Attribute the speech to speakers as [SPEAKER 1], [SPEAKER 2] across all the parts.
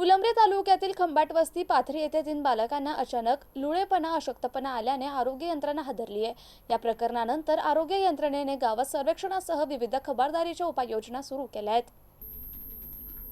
[SPEAKER 1] फुलंब्री तालुक्यातील खंबाट वस्ती पाथरी येथे तीन बालकांना अचानक लुळेपणा अशक्तपणा आल्याने आरोग्य यंत्रणा हादरली आहे. या प्रकरणानंतर आरोग्य यंत्रणेने गावात सर्वेक्षणासह विविध खबरदारीच्या उपाययोजना सुरू केल्या आहेत.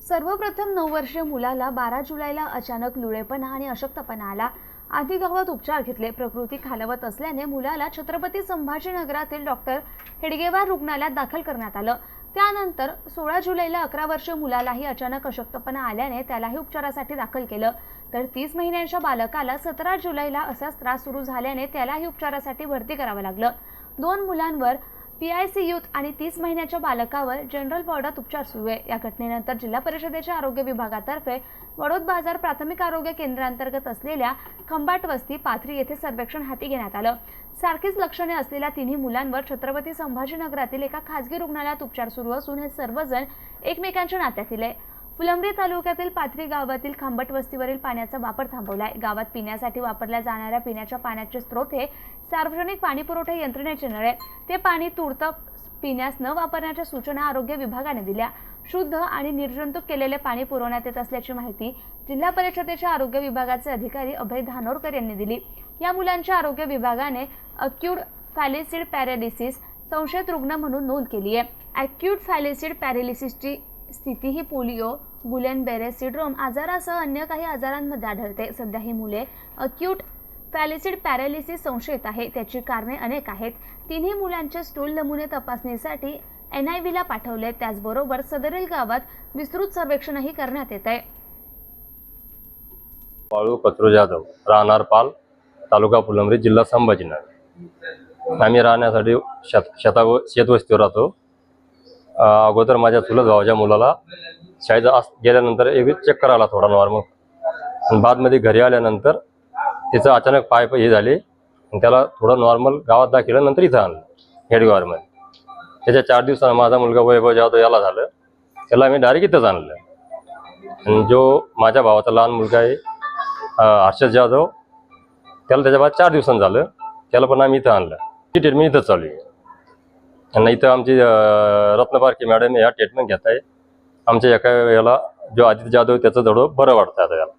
[SPEAKER 1] सर्वप्रथम नऊ वर्षीय मुलाला बारा जुलैला अचानक लुळेपणा आणि अशक्तपणा आला. आधी गावात उपचार घेतले प्रकृती खालवत असल्याने मुलाला छत्रपती संभाजीनगरातील डॉक्टर हेडगेवार रुग्णालयात दाखल करण्यात आलं. त्यानंतर सोळा जुलैला अकरा वर्ष मुलालाही अचानक अशक्तपणा आल्याने त्यालाही उपचारासाठी दाखल केलं. तर तीस महिन्यांच्या बालकाला सतरा जुलैला असाच त्रास सुरू झाल्याने त्यालाही उपचारासाठी भरती करावं लागलं. दोन मुलांवर पी आय सी युथ आणि तीस महिन्याच्या बालकावर जनरल वॉर्डात उपचार सुरू आहे. या घटनेनंतर जिल्हा परिषदेच्या आरोग्य विभागातर्फे वडोद बाजार प्राथमिक आरोग्य केंद्रांतर्गत असलेल्या खंबाट वस्ती पाथरी येथे सर्वेक्षण हाती घेण्यात आलं. सारखीच लक्षणे असलेल्या तिन्ही मुलांवर छत्रपती संभाजीनगरातील एका खासगी रुग्णालयात उपचार सुरू असून हे सर्वजण एकमेकांच्या नात्यातील आहे. फुलंब्री तालुक्यातील पाथरी गावातील खांबट वस्तीवरील पाण्याचा वापर थांबवलाय. गावात पिण्यासाठी वापरल्या जाणाऱ्या पिण्याच्या पाण्याचे स्रोत हे सार्वजनिक पाणी पुरवठा यंत्रणेचे नळ आहे ते पाणी तुडतं पिण्यास न वापरण्याच्या सूचना आरोग्य विभागाने दिल्या. शुद्ध आणि निर्जंतुक केलेले पाणी पुरवण्यात येत असल्याची माहिती जिल्हा परिषदेच्या आरोग्य विभागाचे अधिकारी अभय धानोरकर यांनी दिली. या मुलांच्या आरोग्य विभागाने अक्यूड फॅलेसिड पॅरालिसिस संशयित रुग्ण म्हणून नोंद केली आहे. अॅक्यूट फॅलेसिड पॅरालिसिसची स्थिती ही पोलिओ गुलेन बेरे सिड्रोम आजारासह अन्य काही आजारांमध्ये आढळते. सध्या ही मुले अक्यूट फॅलिसिड पॅरालिसिस संशयित आहे. त्याची कारणे अनेक आहेत. तिन्ही मुलांचे स्टूल नमुने तपासणीसाठी एन आय व्हीला पाठवले. त्याचबरोबर सदरील गावात विस्तृत सर्वेक्षणही करण्यात येत आहे
[SPEAKER 2] बाळू कचरू जाधव राहणार पाल तालुका फुलंबरी जिल्हा संभाजीनगर. आम्ही राहण्यासाठी शेत शेता शेतवस्तीवर राहतो. अगोदर माझ्या चुलत भावाच्या मुलाला शाळेत गेल्यानंतर एक चक्कर आला थोडा नॉर्मल बादमध्ये घरी आल्यानंतर तिचं अचानक पाय हे झाले. आणि त्याला थोडं नॉर्मल गावात दाखवलं नंतर इथं आणलं हेडगावरमध्ये. त्याच्या चार दिवसानं माझा मुलगा वैभव जाधव याला झालं. त्याला आम्ही डायरेक्ट इथंच आणलं. आणि जो माझ्या भावाचा लहान मुलगा आहे हर्षद जाधव त्याला त्याच्या बाद चार दिवसांनी झालं. त्याला पण आम्ही इथं आणलं. ती ट्रीटमेंट इथंच चालू आहे. आणि इथं आमची रत्नपारखी मॅडम या ट्रीटमेंट घेत आहे आमच्या एका याला जो आदित्य जाधव त्याचं थोडं बरं वाटतं आता याला.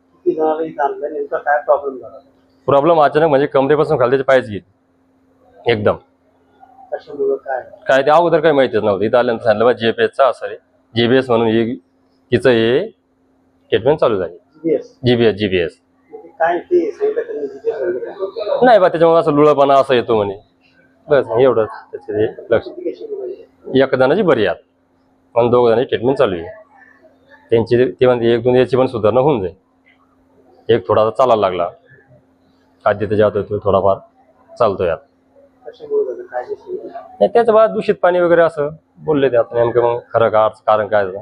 [SPEAKER 3] काय प्रॉब्लेम झाला?
[SPEAKER 2] प्रॉब्लेम अचानक म्हणजे कमरेपासून खाली त्याचे पायच गेले. एकदम.
[SPEAKER 3] काय?
[SPEAKER 2] काय ते अगोदर काही माहितीच नव्हतं. इथं आल्यानंतर सांगितलं बा जे पी एसचा असं आहे जी बी एस म्हणून हे तिचं हे ट्रीटमेंट चालू झाली.
[SPEAKER 3] GBS
[SPEAKER 2] G B S G B S
[SPEAKER 3] काय ते सांगितलं त्यांनी जीबीएस म्हणजे काय
[SPEAKER 2] नाही बा त्याच्यामुळे असं लुळपणा असं येतो म्हणे. बस एवढंच. त्याचे हे लक्ष.
[SPEAKER 3] म्हणजे?
[SPEAKER 2] एक जणांची बरी आहेत पण दोघ जणांची ट्रीटमेंट चालू आहे. त्यांची ते म्हणते एक दोन याची पण सुधारणा होऊन जाईल. एक थोडासा चालायला लागला. आदित्य जातो तो थोडाफार चालतो यात नाही त्याचं बा दूषित पाणी वगैरे असं बोलले ते आता नेमकं मग खरं का कारण काय झालं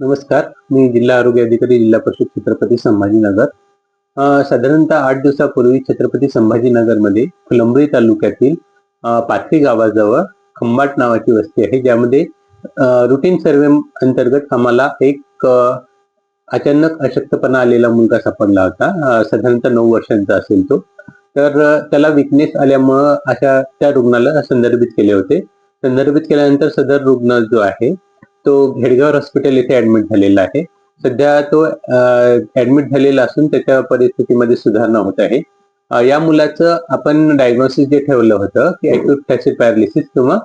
[SPEAKER 4] नमस्कार मी जिल्हा आरोग्य अधिकारी जिल्हा परिषद छत्रपती संभाजीनगर. साधारणतः आठ दिवसापूर्वी छत्रपती संभाजीनगरमध्ये फुलंबरी तालुक्यातील पाथरी गावाजवळ खंबाट नावाची वस्ती आहे ज्यामध्ये रुटीन सर्वे अंतर्गत आम्हाला एक अचानक अशक्तपणा आलेला मुलगा सापडला होता. साधारणतः नऊ वर्षांचा असेल तो. तर त्याला विकनेस आल्यामुळं अशा त्या रुग्णाला संदर्भित केले होते. संदर्भित केल्यानंतर सदर रुग्ण जो आहे तो घेडगाव हॉस्पिटल येथे ऍडमिट झालेला आहे. सध्या तो ऍडमिट झालेला असून त्याच्या परिस्थितीमध्ये सुधारणा होत आहे. या मुलाचं आपण डायग्नोसिस जे ठेवलं होतं की अॅक्यूट फॅसिड पॅरालिसिस किंवा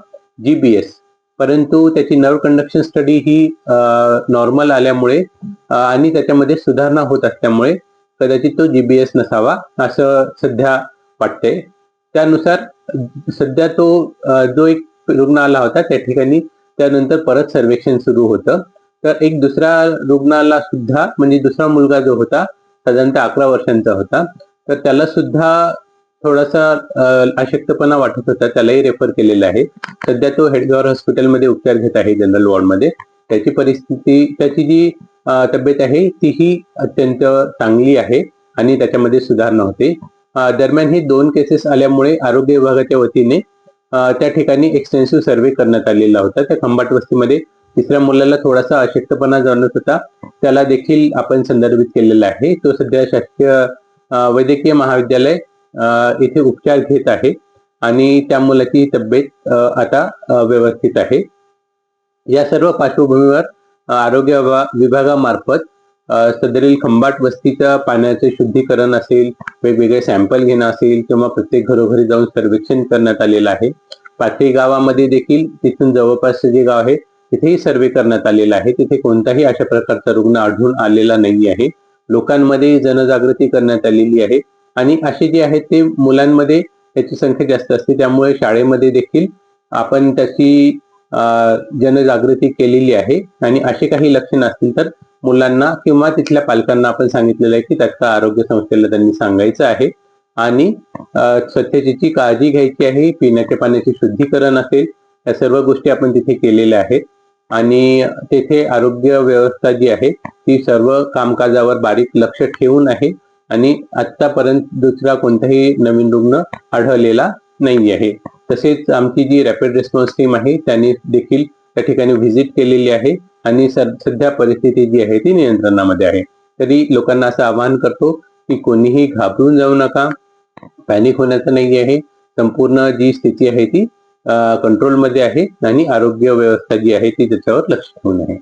[SPEAKER 4] जीबीएस परंतु त्याची नर्व कंडक्शन स्टडी ही नॉर्मल आल्यामुळे आणि त्याच्यामध्ये सुधारणा होत असल्यामुळे कदाचित तो जीबीएस नसावा असं सध्या वाटतंय. त्यानुसार सध्या तो जो एक रुग्ण आला होता त्या ठिकाणी त्यानंतर परत सर्वेक्षण सुरू होतं. तर एक दुसरा रुग्णाला सुद्धा म्हणजे दुसरा मुलगा जो होता साधारणतः अकरा वर्षांचा होता तर त्याला सुद्धा थोडासा अशक्तपणा वाटत होता त्यालाही रेफर केलेलं आहे. सध्या तो हेडगावर हॉस्पिटलमध्ये उपचार घेत आहे जनरल वॉर्डमध्ये त्याची परिस्थिती त्याची जी तब्येत आहे तीही अत्यंत चांगली आहे आणि त्याच्यामध्ये सुधारणा होते. दरम्यान हे दोन केसेस आल्यामुळे आरोग्य विभागाच्या वतीने त्या ठिकाणी एक्सटेन्सिव्ह सर्वे करण्यात आलेला होता. त्या खंबाट वस्तीमध्ये तिसऱ्या मुलाला थोडासा अशक्तपणा जाणवत होता. त्याला देखील आपण संदर्भित केलेला आहे. तो सध्या शासकीय वैद्यकीय महाविद्यालय इथे उपचार घेत आहे आणि त्या मुलाची तब्येत आता व्यवस्थित आहे. या सर्व पार्श्वभूमीवर आरोग्य विभागामार्फत सदरील खंबाट वस्तीच्या पाण्याचे शुद्धीकरण असेल वेगवेगळे सॅम्पल घेणं असेल किंवा प्रत्येक घरोघरी जाऊन सर्वेक्षण करण्यात आलेलं आहे. पाथरी गावामध्ये देखील तिथून जवळपासचे जे गाव आहे तिथेही सर्वे करण्यात आलेला आहे. तिथे कोणताही अशा प्रकारचा रुग्ण आढळून आलेला नाही आहे लोकांमध्ये जनजागृती करण्यात आलेली आहे. आणि असे जे आहेत ते मुलांमध्ये त्याची संख्या जास्त असते. त्यामुळे शाळेमध्ये देखील आपण त्याची जनजागृती केलेली आहे. आणि असे काही लक्षण असतील तर मुलांना किंवा तिथल्या पालकांना आपण सांगितलेलं आहे की तात्काळ आरोग्य संस्थेला त्यांनी सांगायचं आहे. आणि स्वच्छतेची काळजी घ्यायची आहे पिण्याच्या पाण्याचे शुद्धीकरण असेल या सर्व गोष्टी आपण तिथे केलेल्या आहेत. आणि तेथे आरोग्य व्यवस्था जी आहे ती सर्व कामकाजावर बारीक लक्ष ठेवून आहे. आणि आतापर्यंत दुसरा कोणताही नवीन रुग्ण आढळलेला नाही आहे तसेच आमची जी रॅपिड रिस्पॉन्स टीम आहे त्यांनी देखील त्या ठिकाणी व्हिजिट केलेली आहे आणि सध्या परिस्थिती जी आहे ती नियंत्रणामध्ये आहे. तरी लोकांना असं आवाहन करतो की कोणीही घाबरून जाऊ नका पॅनिक होण्याचं नाही आहे संपूर्ण जी स्थिती आहे ती कंट्रोलमध्ये आहे आणि आरोग्य व्यवस्था जी आहे ती त्याच्यावर लक्ष ठेवून आहे.